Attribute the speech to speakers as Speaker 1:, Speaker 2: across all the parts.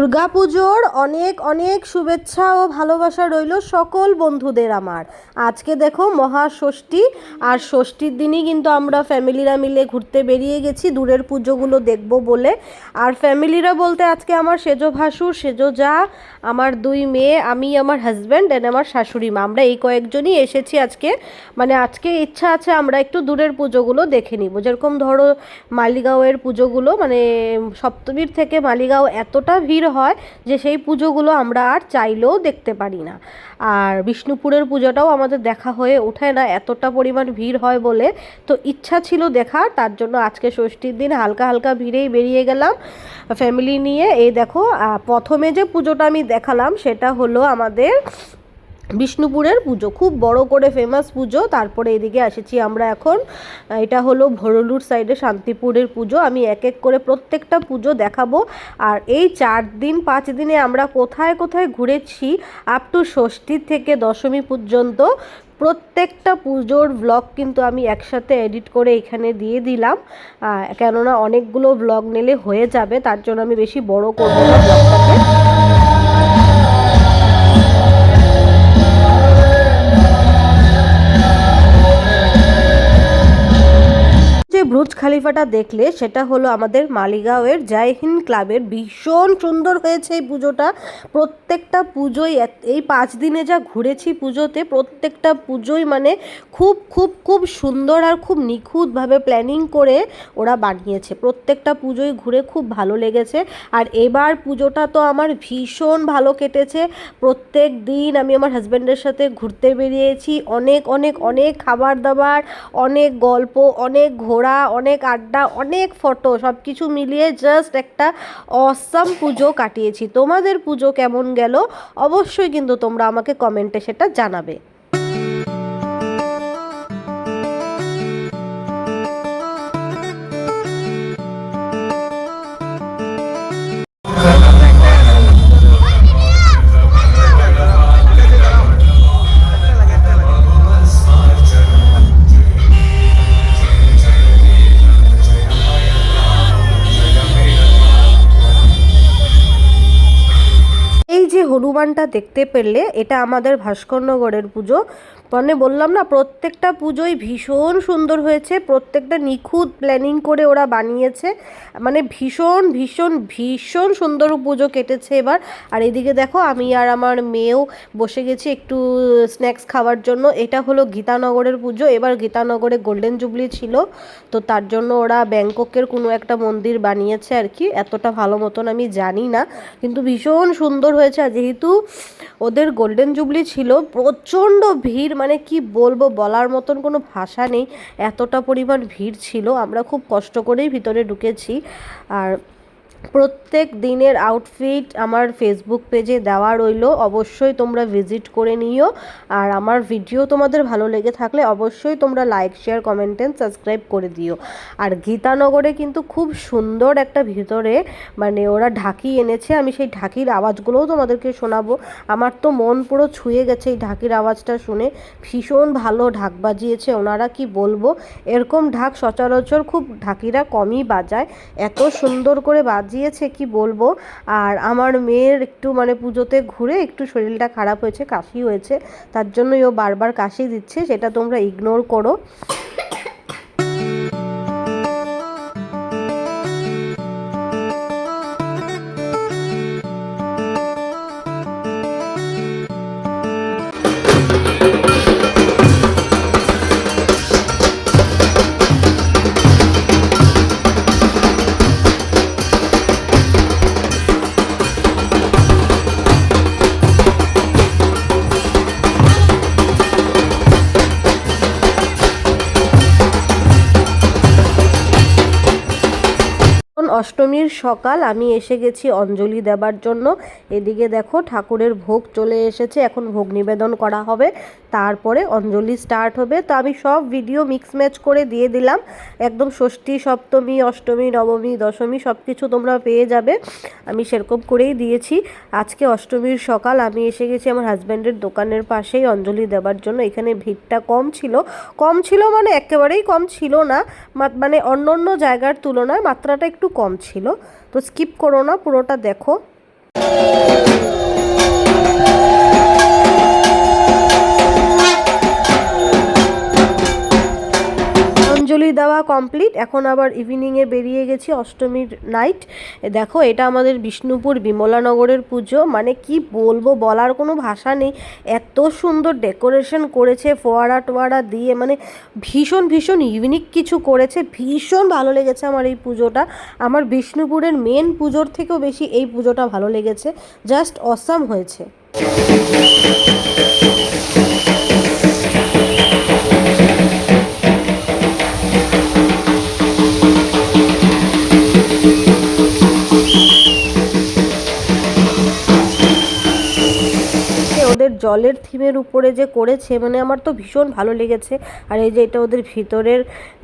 Speaker 1: দুর্গাপুজোর অনেক অনেক শুভেচ্ছা ও ভালোবাসা রইল সকল বন্ধুদের আমার। আজকে দেখো মহাষষ্ঠী, আর ষষ্ঠীর দিনই কিন্তু আমরা ফ্যামিলিরা মিলে ঘুরতে বেরিয়ে গেছি। দূরের পুজোগুলো দেখব বলে। আর ফ্যামিলিরা বলতে আজকে আমার সেজো ভাসুর, সেজো যা, আমার দুই মেয়ে, আমি, আমার হাজব্যান্ড অ্যান্ড আমার শাশুড়ি মা। আমরা এই কয়েকজনই এসেছি আজকে। মানে আজকে ইচ্ছা আছে আমরা একটু দূরের পুজোগুলো দেখে নিব। যেরকম ধরো মালিগাঁওয়ের পুজোগুলো মানে সপ্তমীর থেকে মালিগাঁও এতটা ভিড় হয় যে সেই পুজোগুলো আমরা আর চাইলেও দেখতে পারি না। আর বিষ্ণুপুরের পুজোটাও আমাদের দেখা হয়ে ওঠে না, এতটা পরিমাণ ভিড় হয় বলে। তো ইচ্ছা ছিল দেখা তার জন্য আজকে ষষ্ঠীর দিন হালকা হালকা ভিড়েই বেরিয়ে গেলাম। ফ্যামিলি নিয়ে এই দেখো প্রথমে যে পুজোটা আমি দেখালাম সেটা হলো আমাদের বিষ্ণুপুরের পুজো, খুব বড় করে ফেমাস পুজো। তারপরে এদিকে এসেছি আমরা এখন। এটা হলো ভরলুর সাইডে শান্তিপুরের পুজো। আমি এক এক করে প্রত্যেকটা পুজো দেখাবো। আর এই চার দিন, পাঁচ দিনে আমরা কোথায় কোথায় ঘুরেছি আপ টু ষষ্ঠী থেকে দশমী পর্যন্ত, প্রত্যেকটা পুজোর ব্লগ কিন্তু আমি একসাথে এডিট করে এখানে দিয়ে দিলাম। কেননা অনেকগুলো ব্লগ নিলে হয়ে যাবে, তার জন্য আমি বেশি বড় করব ব্লগটাকে ব্রুজ খালিফাটা দেখলে সেটা হলো আমাদের মালিগাঁওয়ের জয় হিন্দ ক্লাবের ভীষণ সুন্দর হয়েছে এই পুজোটা। প্রত্যেকটা পুজোই এই পাঁচ দিনে যা ঘুরেছি পুজোতে প্রত্যেকটা পুজোই মানে খুব খুব খুব সুন্দর আর খুব নিখুঁতভাবে প্ল্যানিং করে ওরা বানিয়েছে। প্রত্যেকটা পুজোই ঘুরে খুব ভালো লেগেছে। আর এবার পুজোটা তো আমার ভীষণ ভালো কেটেছে। প্রত্যেক দিন আমি আমার হাজব্যান্ডের সাথে ঘুরতে বেরিয়েছি। অনেক অনেক অনেক খাবার দাবার, অনেক গল্প, অনেক ঘোরা অনেক আড্ডা, অনেক ফটো সব কিছু মিলিয়ে জাস্ট একটা অসাম পুজো কাটিয়েছি। তোমাদের পুজো কেমন গেল? অবশ্যই কিন্তু তোমরা আমাকে কমেন্টে সেটা জানাবে। এই দেখতে পেলে এটা আমাদের ভাস্করনগরের পুজো। মানে বললাম না, প্রত্যেকটা পুজোই ভীষণ সুন্দর হয়েছে, প্রত্যেকটা নিখুঁত প্ল্যানিং করে ওরা বানিয়েছে। মানে ভীষণ ভীষণ ভীষণ সুন্দর পুজো কেটেছে এবার। আর এদিকে দেখো, আমি আর আমার মেয়েও বসে গেছি একটু স্ন্যাক্স খাওয়ার জন্য। এটা হলো গীতানগরের পুজো। এবার গীতানগরে গোল্ডেন জুবলি ছিল, তো তার জন্য ওরা ব্যাংককের কোনো একটা মন্দির বানিয়েছে আর কি। এতটা ভালো মতন আমি জানি না, কিন্তু ভীষণ সুন্দর হয়েছে। আর যেহেতু ওদের গোল্ডেন জুবলি ছিল। প্রচণ্ড ভিড় মানে কি বলব, বলার মতন কোনো ভাষা নেই। এতটা পরিমাণ ভিড় ছিল। আমরা খুব কষ্ট করেই ভিতরে ঢুকেছি। আর প্রত্যেক দিনের আউটফিট আমার ফেসবুক পেজে দেওয়া রইল। অবশ্যই তোমরা ভিজিট করে নিও। আর আমার ভিডিও তোমাদের ভালো লেগে থাকলে অবশ্যই তোমরা like share comment and subscribe করে দিও। আর গীতানগরে কিন্তু খুব সুন্দর একটা ভিতরে মানে ওরা ঢাকি এনেছে। আমি সেই ঢাকির আওয়াজগুলোও তোমাদেরকে শোনাবো। আমার তো মন পুরো ছুঁয়ে গেছে এই ঢাকির আওয়াজটা শুনে। ভীষণ ভালো ঢাক বাজিয়েছে। ওনারা কি বলব? এরকম ঢাক সচরাচর খুব ঢাকিরা কমই বাজায়। এত সুন্দর করে বাজিয়েছে কি বলব? আর আমার মেয়ের একটু মানে পুজোতে ঘুরে একটু শরীরটা খারাপ হয়েছে, কাশি হয়েছে, তার জন্যই ও বারবার কাশি দিচ্ছে, সেটা তোমরা ইগনোর করো। অষ্টমীর সকাল, আমি এসে গেছি অঞ্জলি দেবার জন্য। এদিকে দেখো ঠাকুরের ভোগ চলে এসেছে, এখন ভোগ নিবেদন করা হবে। তারপরে অঞ্জলি স্টার্ট হবে। তো আমি সব ভিডিও মিক্স ম্যাচ করে দিয়ে দিলাম। একদম ষষ্ঠী, সপ্তমী, অষ্টমী, নবমী, দশমী সব কিছু তোমরা পেয়ে যাবে। আমি সেরকম করেই দিয়েছি। আজকে অষ্টমীর সকাল, আমি এসে গেছি আমার হাজব্যান্ডের দোকানের পাশেই অঞ্জলি দেবার জন্য। এখানে ভিড়টা কম ছিল। কম ছিল মানে একেবারেই কম ছিল না। মানে অন্য অন্য জায়গার তুলনায় মাত্রাটা একটু কম। ছিল। তো স্কিপ করো না পুরোটা দেখো। অঞ্জলি দেওয়া কমপ্লিট এখন আবার ইভিনিংয়ে বেরিয়ে গেছি, অষ্টমীর নাইট দেখো, এটা আমাদের বিষ্ণুপুর, বিমলানগরের পুজো। মানে কি বলব, বলার কোনো ভাষা নেই। এত সুন্দর ডেকোরেশন করেছে, ফোয়ারা টোয়ারা দিয়ে। মানে ভীষণ ভীষণ ইউনিক কিছু করেছে। ভীষণ ভালো লেগেছে আমার এই পুজোটা। আমার বিষ্ণুপুরের মেন পুজোর থেকেও বেশি এই পুজোটা ভালো লেগেছে। জাস্ট অসাম হয়েছে। জলের থিমের উপরে যে করেছে মানে আমার তো ভীষণ ভালো লেগেছে। আর এই যে এটা ওদের ভিতরের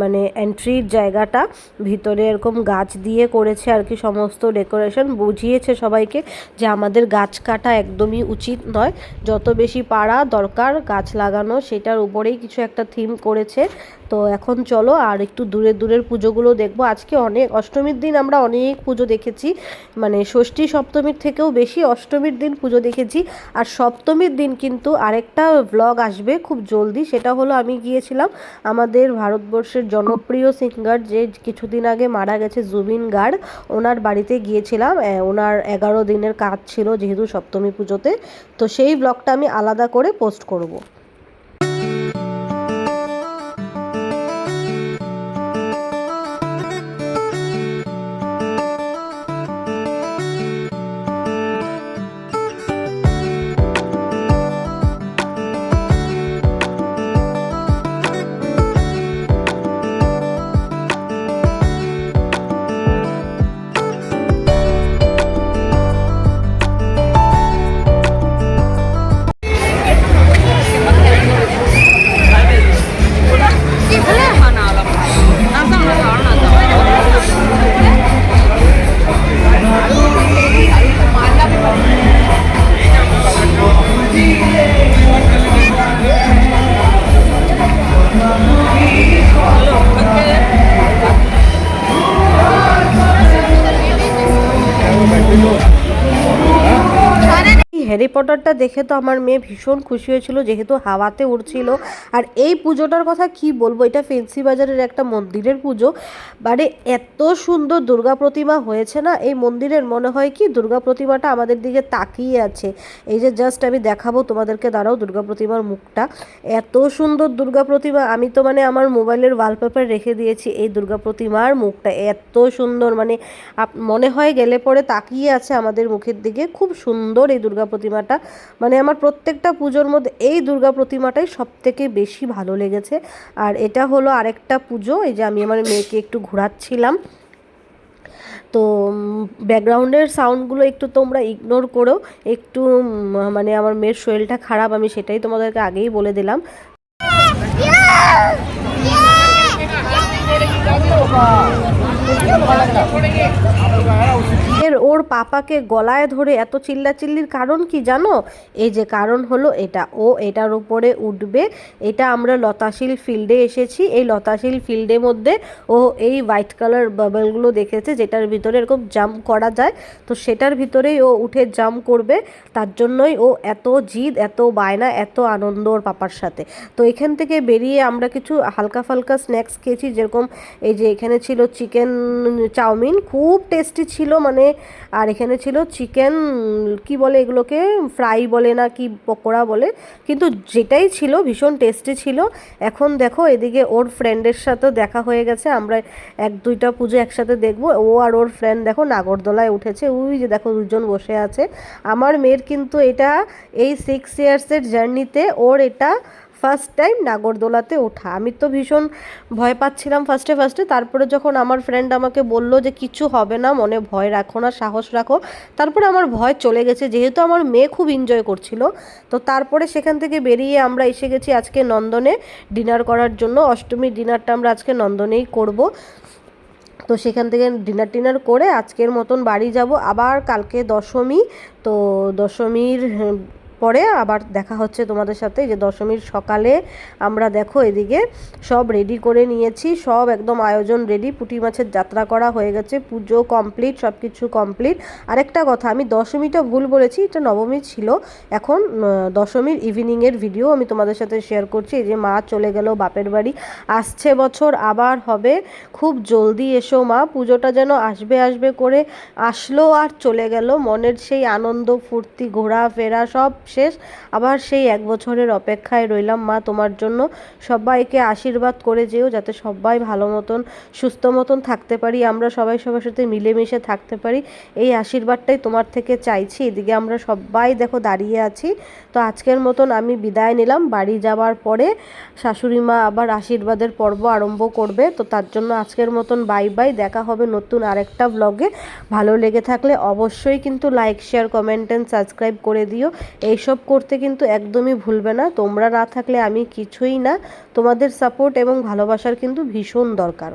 Speaker 1: মানে এন্ট্রির জায়গাটা, ভিতরে এরকম গাছ দিয়ে করেছে আর কি সমস্ত ডেকোরেশন বুঝিয়েছে সবাইকে যে আমাদের গাছ কাটা একদমই উচিত নয়। যত বেশি পাড়া দরকার গাছ লাগানো, সেটার উপরেই কিছু একটা থিম করেছে। তো এখন চলো আর একটু দূরের দূরের পুজোগুলো দেখব। আজকে অনেক অষ্টমীর দিন আমরা অনেক পুজো দেখেছি। মানে ষষ্ঠী সপ্তমীর থেকেও বেশি অষ্টমীর দিন পুজো দেখেছি। আর সপ্তমীর দিন কিন্তু আরেকটা ব্লগ আসবে খুব জলদি। সেটা হলো আমি গিয়েছিলাম আমাদের ভারতবর্ষের জনপ্রিয় সিঙ্গার যে কিছুদিন আগে মারা গেছে জুবিন গার্গ। ওনার বাড়িতে গিয়েছিলাম। ওনার এগারো দিনের কাজ ছিল যেহেতু সপ্তমী পুজোতে। তো সেই ব্লগটা আমি আলাদা করে পোস্ট করব। হ্যারি পটারটা দেখে তো আমার মেয়ে ভীষণ খুশি হয়েছিল, যেহেতু হাওয়াতে উড়ছিল। আর এই পুজোটার কথা কি বলব, এটা ফেন্সি বাজারের একটা মন্দিরের পুজো। মানে এত সুন্দর দুর্গা প্রতিমা হয়েছে না, এই মন্দিরের মনে হয় কি দুর্গা প্রতিমাটা আমাদের দিকে তাকিয়ে আছে। এই যে জাস্ট আমি দেখাবো তোমাদেরকে, দাঁড়াও দুর্গা প্রতিমার মুখটা। এত সুন্দর দুর্গা প্রতিমা, আমি তো মানে আমার মোবাইলের ওয়ালপেপার রেখে দিয়েছি এই দুর্গা প্রতিমার মুখটা, এত সুন্দর। মানে মনে হয় গেলে পরে তাকিয়ে আছে আমাদের মুখের দিকে। খুব সুন্দর এই দুর্গা প্রতিমাটা। মানে আমার প্রত্যেকটা পুজোর মধ্যে এই দুর্গা প্রতিমাটাই সব থেকে বেশি ভালো লেগেছে। আর এটা হলো আরেকটা পুজো, এই যে আমি আমার মেয়েকে একটু ঘোরাচ্ছিলাম। তো ব্যাকগ্রাউন্ডের সাউন্ডগুলো একটু তোমরা ইগনোর করো। একটু মানে আমার মেয়ের শরীরটা খারাপ, আমি সেটাই তোমাদেরকে আগেই বলে দিলাম। এর ওর পাপাকে গলায় ধরে এত চিল্লাচিল্লির কারণ কি জানো? এই যে কারণ হলো এটা। ও এটার উপরে উঠবে। এটা আমরা লতাশিল ফিল্ডে এসেছি। এই লতাশিল ফিল্ডের মধ্যে ও এই হোয়াইট কালার বাবলগুলো দেখেছে, যেটার ভিতরে এরকম জাম্প করা যায়। তো সেটার ভিতরেই ও উঠে জাম্প করবে। তার জন্যই ও এত জিদ, এত বায়না, এত আনন্দ ওর পাপার সাথে। তো এখান থেকে বেরিয়ে আমরা কিছু হালকা ফালকা স্ন্যাক্স খেয়েছি, যেরকম এই যে এখানে ছিল চিকেন চাউমিন। খুব টেস্টি ছিল মানে আর এখানে ছিল চিকেন, কি বলে এগুলোকে? ফ্রাই বলে না কি পকোড়া বলে। কিন্তু যেটাই ছিল, ভীষণ টেস্টি ছিল। এখন দেখো, এদিকে ওর ফ্রেন্ডের সাথেও দেখা হয়ে গেছে। আমরা এক দুইটা পুজো একসাথে দেখব। ও আর ওর ফ্রেন্ড দেখো, নাগরদোলায় উঠেছে। ওই যে দেখো দুজন বসে আছে। আমার মেয়ের কিন্তু এটা এই সিক্স ইয়ার্সের জার্নিতে ওর এটা ফার্স্ট টাইম নাগরদোলাতে ওঠা। আমি তো ভীষণ ভয় পাচ্ছিলাম ফার্স্টে ফার্স্টে তারপরে যখন আমার ফ্রেন্ড আমাকে বলল যে, কিছু হবে না, মনে ভয় রাখো না, সাহস রাখো। তারপরে আমার ভয় চলে গেছে। যেহেতু আমার মেয়ে খুব এনজয় করছিল, তো তারপরে সেখান থেকে বেরিয়ে আমরা এসে গেছি আজকে নন্দনে ডিনার করার জন্য। অষ্টমীর ডিনারটা আমরা আজকে নন্দনেই করব। তো সেখান থেকে ডিনার টিনার করে আজকের মতন বাড়ি যাব। আবার কালকে দশমী, তো দশমীর পরে আবার দেখা হচ্ছে তোমাদের সাথে যে দশমীর সকালে আমরা দেখো এদিকে সব রেডি করে নিয়েছি, সব একদম আয়োজন রেডি পুঁটি মাছের যাত্রা করা হয়ে গেছে, পুজো কমপ্লিট সব কিছু কমপ্লিট আরেকটা কথা, আমি দশমীটা ভুল বলেছি, এটা নবমী ছিল, এখন দশমীর ইভিনিংয়ের ভিডিও আমি তোমাদের সাথে শেয়ার করছি, এই যে মা চলে গেল, বাপের বাড়ি, আসছে বছর, আবার হবে, খুব জলদি এসো মা, পুজোটা যেন আসবে আসবে করে আসলো আর চলে গেল, মনের সেই আনন্দ, ফুর্তি, ঘোরাফেরা, সব শেষ। আবার সেই এক বছরের অপেক্ষায় রইলাম, মা, তোমার জন্য সবাইকে আশীর্বাদ করে যেও, যাতে সবাই ভালো মতন, সুস্থ মতন থাকতে পারি, আমরা সবাই সবার সাথে মিলেমিশে থাকতে পারি। এই আশীর্বাদটাই তোমার থেকে চাইছি। এদিকে আমরা সবাই দেখো দাঁড়িয়ে আছি। তো আজকের মতন আমি বিদায় নিলাম। বাড়ি যাওয়ার পরে শাশুড়ি মা আবার আশীর্বাদের পর্ব আরম্ভ করবে। তো তার জন্য আজকের মতন বাই বাই। দেখা হবে নতুন আরেকটা ব্লগে ভালো লেগে থাকলে অবশ্যই কিন্তু like share comment and subscribe করে দিও। এইসব করতে কিন্তু একদমই ভুলবে না। তোমরা না থাকলে আমি কিছুই না। তোমাদের সাপোর্ট এবং ভালোবাসার কিন্তু ভীষণ দরকার।